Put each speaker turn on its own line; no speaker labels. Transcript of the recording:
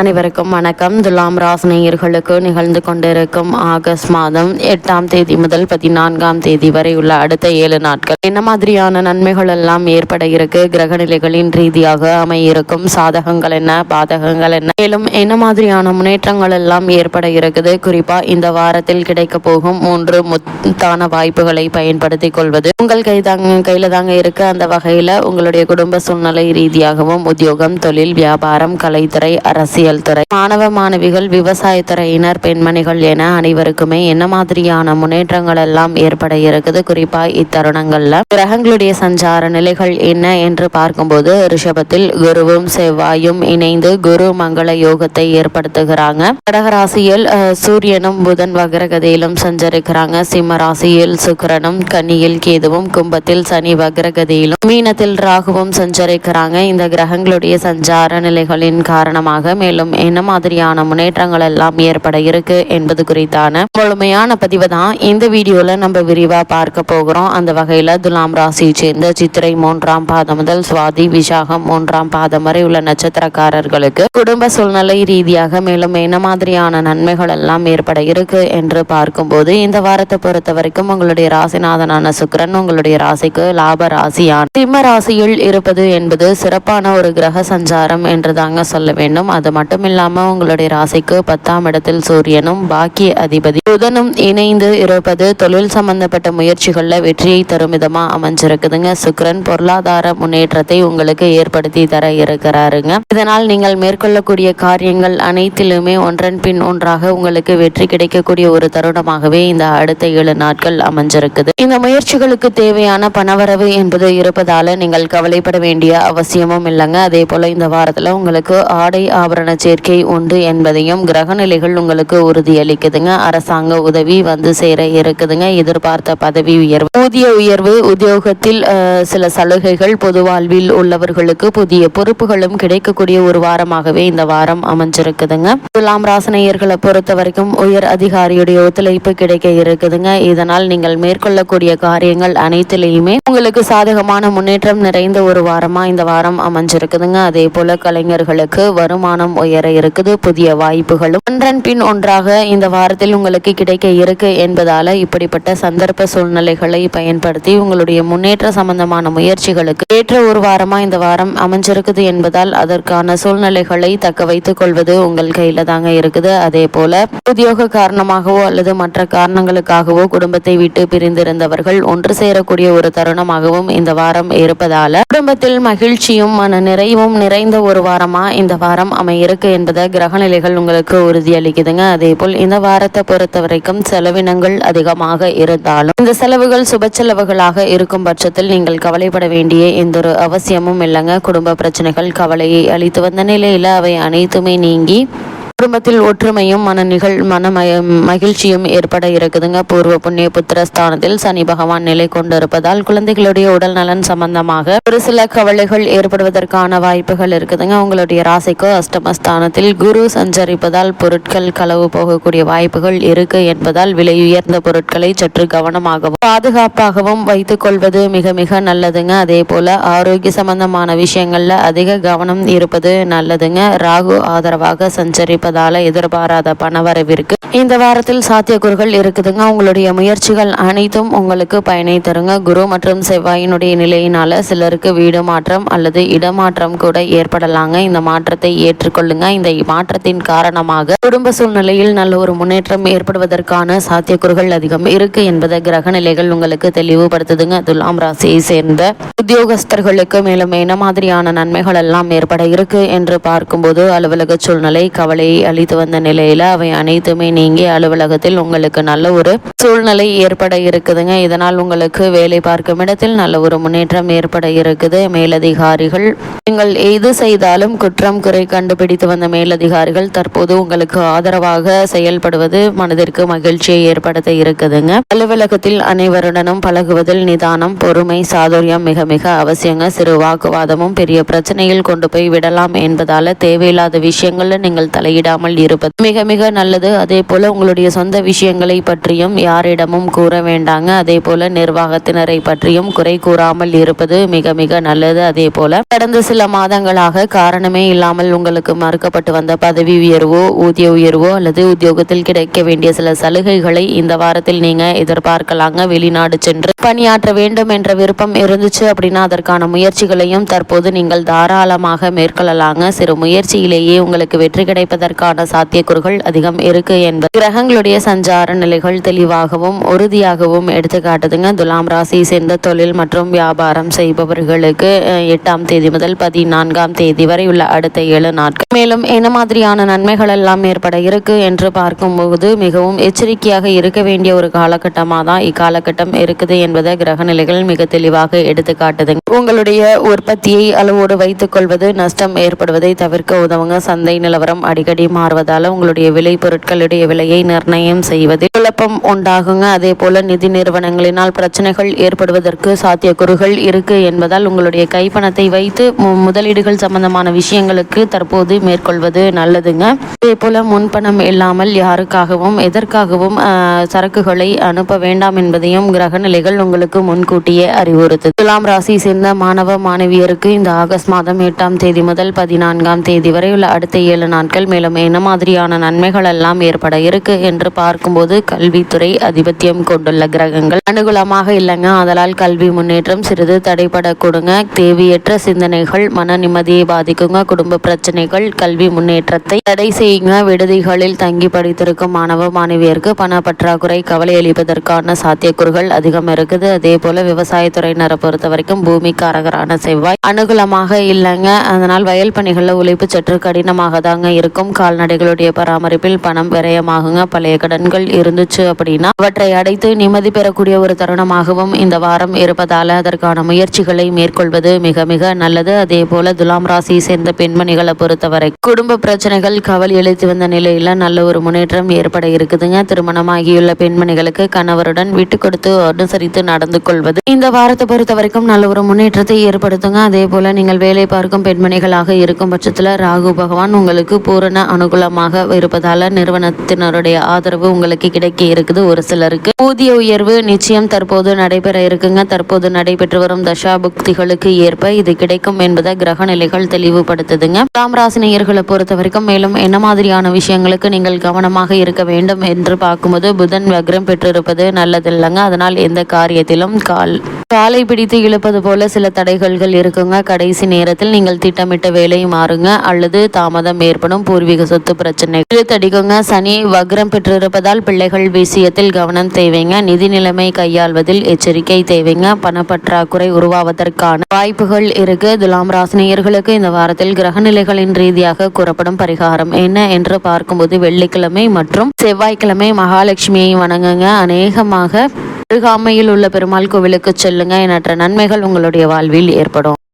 அனைவருக்கும் வணக்கம். துலாம் ராசினியர்களுக்கு நிகழ்ந்து கொண்டிருக்கும் ஆகஸ்ட் மாதம் எட்டாம் தேதி முதல் பதினான்காம் தேதி வரை உள்ள அடுத்த ஏழு நாட்கள். என்ன மாதிரியான நன்மைகள் எல்லாம் ஏற்பட இருக்கு? கிரக நிலைகளின் ரீதியாக அமையிருக்கும் சாதகங்கள் என்ன? பாதகங்கள் என்ன? மேலும் என்ன மாதிரியான முன்னேற்றங்கள் எல்லாம் ஏற்பட இருக்குது? குறிப்பா இந்த வாரத்தில் கிடைக்க போகும் மூன்று முத்தான வாய்ப்புகளை பயன்படுத்திக் கொள்வது. உங்கள் கை தாங்க கையில தாங்க இருக்கு. அந்த வகையில உங்களுடைய குடும்ப சூழ்நிலை ரீதியாகவும் உத்தியோகம் தொழில் வியாபாரம் கலைத்துறை அரசியல் துறை மாணவ மாணவிகள் விவசாயத்துறையினர் பெண்மணிகள் என அனைவருக்குமே என்ன மாதிரியான முன்னேற்றங்கள் எல்லாம் ஏற்பட இருக்குது? குறிப்பா இத்தருணங்கள்ல கிரகங்களுடைய சஞ்சார நிலைகள் என்ன என்று பார்க்கும்போது ரிஷபத்தில் குருவும் செவ்வாயும் இணைந்து குரு மங்கள யோகத்தை ஏற்படுத்துகிறாங்க. கடகராசியில் சூரியனும் புதன் வக்ரகதியிலும் சஞ்சரிக்கிறாங்க. சிம்ம ராசியில் சுக்கிரனும் கன்னியில் கேதுவும் கும்பத்தில் சனி வக்ரகதியிலும் மீனத்தில் ராகுவும் சஞ்சரிக்கிறாங்க. இந்த கிரகங்களுடைய சஞ்சார நிலைகளின் காரணமாக மேலும் என்ன மாதிரியான முன்னேற்றங்கள் எல்லாம் ஏற்பட இருக்கு என்பது குறித்தான முழுமையான பதிவு தான் இந்த வீடியோல நம்ம விரிவா பார்க்க போகிறோம். அந்த வகையில துலாம் ராசியை சேர்ந்த சித்திரை மூன்றாம் பாதம் முதல் சுவாதி விசாகம் மூன்றாம் பாதம் வரை உள்ள நட்சத்திரக்காரர்களுக்கு குடும்ப சூழ்நிலை ரீதியாக மேலும் என்ன மாதிரியான நன்மைகள் எல்லாம் ஏற்பட இருக்கு என்று பார்க்கும்போது இந்த வாரத்தை பொறுத்த வரைக்கும் உங்களுடைய ராசிநாதனான சுக்கிரன் உங்களுடைய ராசிக்கு லாப ராசியான சிம்ம ராசியில் இருப்பது என்பது சிறப்பான ஒரு கிரக சஞ்சாரம் என்று தாங்க சொல்ல வேண்டும். அது மட்டும் இல்லாம உங்களுடைய ராசிக்கு பத்தாம் இடத்தில் சூரியனும் பாக்கிய அதிபதி புதனும் இணைந்து இருப்பது தொழில் சம்பந்தப்பட்ட முயற்சிகள்ல வெற்றியை தரும் விதமா அமைஞ்சிருக்குதுங்க. சுக்கரன் பொருளாதார முன்னேற்றத்தை உங்களுக்கு ஏற்படுத்தி தர இருக்கிறாருங்க. இதனால் நீங்கள் மேற்கொள்ளக்கூடிய காரியங்கள் அனைத்திலுமே ஒன்றன் பின் ஒன்றாக உங்களுக்கு வெற்றி கிடைக்கக்கூடிய ஒரு தருணமாகவே இந்த அடுத்த ஏழு நாட்கள் அமைஞ்சிருக்குது. இந்த முயற்சிகளுக்கு தேவையான பணவரவு என்பது இருப்பதால நீங்கள் கவலைப்பட வேண்டிய அவசியமும் இல்லைங்க. அதே போல இந்த வாரத்துல உங்களுக்கு ஆடை ஆபரண சேர்க்கை உண்டு என்பதையும் கிரகநிலைகள் உங்களுக்கு உறுதியளிக்குதுங்க. அரசாங்க உதவி வந்து சேர இருக்குதுங்க. எதிர்பார்த்த பதவி உயர்வு. ஊதிய உயர்வு உத்தியோகத்தில் சில சலுகைகள் பொது வாழ்வில் உள்ளவர்களுக்கு புதிய பொறுப்புகளும் கிடைக்கக்கூடிய ஒரு வாரமாகவே இந்த வாரம் அமைஞ்சிருக்குதுங்க. துலாம் ராசனையர்களை பொறுத்த வரைக்கும் உயர் அதிகாரியுடைய ஒத்துழைப்பு கிடைக்க இருக்குதுங்க. இதனால் நீங்கள் மேற்கொள்ளக்கூடிய காரியங்கள் அனைத்திலையுமே உங்களுக்கு சாதகமான முன்னேற்றம் நிறைந்த ஒரு வாரமா இந்த வாரம் அமைஞ்சிருக்குதுங்க. அதே போல கலைஞர்களுக்கு வருமானம் உயர இருக்குது. புதிய வாய்ப்புகளும் ஒன்றன் பின் ஒன்றாக இந்த வாரத்தில் உங்களுக்கு கிடைக்க இருக்கு என்பதால இப்படிப்பட்ட சந்தர்ப்ப சூழ்நிலைகளை பயன்படுத்தி உங்களுடைய முன்னேற்ற சம்பந்தமான முயற்சிகளுக்கு ஏற்ற ஒரு வாரமா இந்த வாரம் அமைஞ்சிருக்குது என்பதால் அதற்கான சூழ்நிலைகளை தக்க வைத்துக் கொள்வது உங்கள் கையில தாங்க இருக்குது. அதே போல உத்தியோக காரணமாகவோ அல்லது மற்ற காரணங்களுக்காகவோ குடும்பத்தை விட்டு பிரிந்திருந்தவர்கள் ஒன்று சேரக்கூடிய ஒரு தருணமாகவும் இந்த வாரம் இருப்பதால குடும்பத்தில் மகிழ்ச்சியும் மன நிறைவும் நிறைந்த ஒரு வாரமா இந்த வாரம் அமையிருக்கு என்பதை கிரகநிலைகள் உங்களுக்கு உறுதியளிக்குதுங்க. அதே போல் இந்த வாரத்தை பொறுத்த வரைக்கும் செலவினங்கள் அதிகமாக இருந்தாலும் இந்த செலவுகள் சுப செலவுகளாக இருக்கும் பட்சத்தில் நீங்கள் கவலைப்பட வேண்டிய எந்த ஒரு அவசியமும் இல்லைங்க. குடும்ப பிரச்சனைகள் கவலையை அளித்து வந்த நிலையில அவை அனைத்துமே நீங்கி குடும்பத்தில் ஒற்றுமையும் மன நிகழ் மன மகிழ்ச்சியும் ஏற்பட இருக்குதுங்க பூர்வ புண்ணிய ஸ்தானத்தில் சனி பகவான் நிலை கொண்டிருப்பதால் குழந்தைகளுடைய உடல் நலன் சம்பந்தமாக ஒரு சில கவலைகள் ஏற்படுவதற்கான வாய்ப்புகள் இருக்குதுங்க. உங்களுடைய ராசிக்கோ அஷ்டமஸ்தானத்தில் குரு சஞ்சரிப்பதால் பொருட்கள் களவு போகக்கூடிய வாய்ப்புகள் இருக்கு என்பதால் விலை உயர்ந்த பொருட்களை சற்று கவனமாகவும் பாதுகாப்பாகவும் வைத்துக் கொள்வது மிக மிக நல்லதுங்க. அதே போல ஆரோக்கிய சம்பந்தமான விஷயங்கள்ல அதிக கவனம் இருப்பது நல்லதுங்க. ராகு ஆதரவாக சஞ்சரிப்பதால எதிர்பாராத பணவரவிற்கு இந்த வாரத்தில் சாத்தியக்கூறுகள் இருக்குதுங்க. உங்களுடைய முயற்சிகள் அனைத்தும் உங்களுக்கு பயனை தருங்க. குரு மற்றும் செவ்வாயினுடைய நிலையினால சிலருக்கு வீடு மாற்றம் அல்லது இடமாற்றம் கூட ஏற்படலாங்க. இந்த மாற்றத்தை ஏற்றுக்கொள்ளுங்க. இந்த மாற்றத்தின் காரணமாக குடும்ப சூழ்நிலையில் நல்ல ஒரு முன்னேற்றம் ஏற்படுவதற்கான சாத்தியக்கூறுகள் அதிகம் இருக்கு என்பதை கிரக நிலைகள் உங்களுக்கு தெளிவுபடுத்துதுங்க. துலாம் ராசியை சேர்ந்த உத்தியோகஸ்தர்களுக்கு மேலும் என்ன மாதிரியான நன்மைகள் எல்லாம் ஏற்பட இருக்கு என்று பார்க்கும்போது அலுவலக சூழ்நிலை கவலையை அளித்து வந்த நிலையில அவை அனைத்துமே நீங்கி அலுவலகத்தில் உங்களுக்கு நல்ல ஒரு சூழ்நிலை ஏற்பட இருக்குதுங்க. இதனால் உங்களுக்கு வேலை பார்க்கும் இடத்தில் நல்ல ஒரு முன்னேற்றம் ஏற்பட இருக்குது. மேலதிகாரிகள் நீங்கள் எது செய்தாலும் குற்றம் குறை கண்டுபிடித்து வந்த மேலதிகாரிகள் தற்போது உங்களுக்கு ஆதரவாக செயல்படுவது மனதிற்கு மகிழ்ச்சியை ஏற்படுத்த இருக்குதுங்க. அலுவலகத்தில் அனைவருடனும் பழகுவதில் நிதானம் பொறுமை சாதுரியம் மிக மிக அவசியங்க. சிறு வாக்குவாதமும் பெரிய பிரச்சனையில் கொண்டு போய் விடலாம் என்பதால தேவையில்லாத விஷயங்கள்ல நீங்கள் தலையிட விடாமல் இருப்பது. மிக மிக நல்லது. அதே போல உங்களுடைய சொந்த விஷயங்களை பற்றியும் யாரிடமும் கூற வேண்டாங்க. அதே போல நிர்வாகத்தினரை பற்றியும் குறை கூறாமல் இருப்பது மிக மிக நல்லது. அதே போல கடந்த சில மாதங்களாக காரணமே இல்லாமல் உங்களுக்கு மறுக்கப்பட்டு வந்த பதவி உயர்வோ ஊதிய உயர்வோ அல்லது உத்தியோகத்தில் கிடைக்க வேண்டிய சில சலுகைகளை இந்த வாரத்தில் நீங்க எதிர்பார்க்கலாங்க. வெளிநாடு சென்று பணியாற்ற வேண்டும் என்ற விருப்பம் இருந்துச்சு அப்படின்னா அதற்கான முயற்சிகளையும் தற்போது நீங்கள் தாராளமாக மேற்கொள்ளலாங்க. சிறு முயற்சியிலேயே உங்களுக்கு வெற்றி கிடைப்பதற்கான சாத்தியக்கூறுகள் அதிகம் இருக்கு என்பது. கிரகங்களுடைய சஞ்சார நிலைகள் தெளிவாகவும் உறுதியாகவும் எடுத்துக்காட்டுதுங்க துலாம் ராசி சேர்ந்த தொழில் மற்றும் வியாபாரம் செய்பவர்களுக்கு எட்டாம் தேதி முதல் பதினான்காம் தேதி வரை உள்ள அடுத்த ஏழு நாட்கள். மேலும் என்ன மாதிரியான நன்மைகள் எல்லாம் ஏற்பட இருக்கு என்று பார்க்கும்போது மிகவும் எச்சரிக்கையாக இருக்க வேண்டிய ஒரு காலகட்டமாக தான் இக்காலகட்டம் இருக்குது என்பதை கிரக நிலைகள் மிக தெளிவாக எடுத்துக்காட்டுதுங்க உங்களுடைய உற்பத்தியை அளவோடு வைத்துக் கொள்வது நஷ்டம் ஏற்படுவதை தவிர்க்க உதவுங்க. சந்தை நிலவரம் அடிக்கடி மாறுவதால் உங்களுடைய விலை பொருட்களுடைய விலையை நிர்ணயம் செய்வதில் குழப்பம் உண்டாகுங்க. அதே போல நிதி நிறுவனங்களினால் பிரச்சனைகள் ஏற்படுவதற்கு சாத்தியக்கூறுகள் இருக்கு என்பதால் உங்களுடைய கைப்பணத்தை வைத்து முதலீடுகள் சம்பந்தமான விஷயங்களுக்கு தற்போது மேற்கொள்வது நல்லதுங்க. அதே போல முன்பணம் இல்லாமல் யாருக்காகவும் எதற்காகவும் சரக்குகளை அனுப்ப வேண்டாம் என்பதையும் கிரக நிலைகள் உங்களுக்கு முன்கூட்டியே அறிவுறுத்து துலாம் ராசி சேர்ந்த மாணவ மாணவியருக்கு இந்த ஆகஸ்ட் மாதம் எட்டாம் தேதி முதல் பதினான்காம் தேதி வரை உள்ள அடுத்த ஏழு நாட்கள் மேலும் என்ன மாதிரியான நன்மைகள் எல்லாம் ஏற்பட இருக்கு என்று பார்க்கும்போது கல்வித்துறை அதிபத்தியம் கொண்டுள்ள கிரகங்கள் அனுகூலமாக இல்லைங்க. அதனால் கல்வி முன்னேற்றம் சிறிது தடைபடக்கூடுங்க தேவையற்ற சிந்தனைகள் மன நிம்மதியை பாதிக்குங்க. குடும்ப பிரச்சனைகள் கல்வி முன்னேற்றத்தை தடை செய்யுங்க. விடுதிகளில் தங்கி படித்திருக்கும் மாணவ மாணவியருக்கு பண பற்றாக்குறை கவலை அளிப்பதற்கான சாத்தியக்கூறுகள் அதிகம் இருக்குது. அதே போல விவசாயத்துறையினரை பொறுத்த வரைக்கும் பூமிக்காரகரான செவ்வாய் அனுகூலமாக இல்லைங்க. அதனால் வயல் பணிகளில் உழைப்பு சற்று கடினமாக தாங்க இருக்கும். கால்நடைகளுடைய பராமரிப்பில் பணம் விரயமாகுங்க. பழைய கடன்கள் இருந்துச்சு அப்படின்னா அவற்றை அடைத்து நிம்மதி பெறக்கூடிய ஒரு தருணமாகவும் இந்த வாரம் இருப்பதால அதற்கான முயற்சிகளை மேற்கொள்வது மிக மிக நல்லது. அதே போல துலாம் ராசியை சேர்ந்த பெண்மணிகளை பொறுத்தவரை குடும்ப பிரச்சனைகள் கவலை எழுத்து வந்த நிலையில நல்ல ஒரு முன்னேற்றம் ஏற்பட இருக்குதுங்க. திருமணமாகியுள்ள பெண்மணிகளுக்கு கணவருடன் விட்டு கொடுத்து அனுசரித்து நடந்து கொள்வது இந்த வாரத்தை பொறுத்த வரைக்கும் நல்ல ஒரு முன்னேற்றத்தை ஏற்படுத்துங்க. அதே போல நீங்கள் வேலை பார்க்கும் பெண்மணிகளாக இருக்கும் பட்சத்தில் ராகு பகவான் உங்களுக்கு பூரண அனுகூலமாக இருப்பதால நிறுவனத்தினருடைய ஆதரவு உங்களுக்கு கிடைக்க இருக்குது. ஒரு சிலருக்கு ஊதிய உயர்வு நிச்சயம் தற்போது நடைபெற இருக்குங்க. தற்போது நடைபெற்று வரும் தசாபுக்திகளுக்கு ஏற்ப இது கிடைக்கும் என்பதை கிரக நிலைகள் தெளிவுபடுத்துதுங்க. தாம் ராசினியர்களை பொறுத்த வரைக்கும் மேலும் என்ன மாதிரியான விஷயங்களுக்கு நீங்கள் கவனமாக இருக்க வேண்டும் என்று பார்க்கும்போது புதன் வக்ரம் பெற்றிருப்பது நல்லதில்லைங்க. அதனால் எந்த காரியத்திலும் கால் காலை பிடித்து இழுப்பது போல சில தடைகள்கள் இருக்குங்க. கடைசி நேரத்தில் நீங்கள் திட்டமிட்ட வேலை மாறுங்க. அல்லது தாமதம் ஏற்படும் பூர்வீக சொத்து பிரச்சனை. இழுத்தடிக்குங்க. சனி வக்ரம் பெற்றிருப்பதால் பிள்ளைகள் விஷயத்தில் கவனம் தேவைங்க. நிதி நிலைமை கையாள்வதில் எச்சரிக்கை தேவைங்க. பணப்பற்றாக்குறை உருவாவதற்கான வாய்ப்புகள் இருக்கு. துலாம் ராசினியர்களுக்கு இந்த வாரத்தில் கிரகநிலைகளின் ரீதியாக கூறப்படும் பரிகாரம் என்ன என்று பார்க்கும்போது வெள்ளிக்கிழமை மற்றும் செவ்வாய்க்கிழமை மகாலட்சுமியை வணங்குங்க. அநேகமாக அருகாமையில் உள்ள பெருமாள் கோவிலுக்கு செல்லுங்க. எண்ணற்ற நன்மைகள் உங்களுடைய வாழ்வில் ஏற்படும்.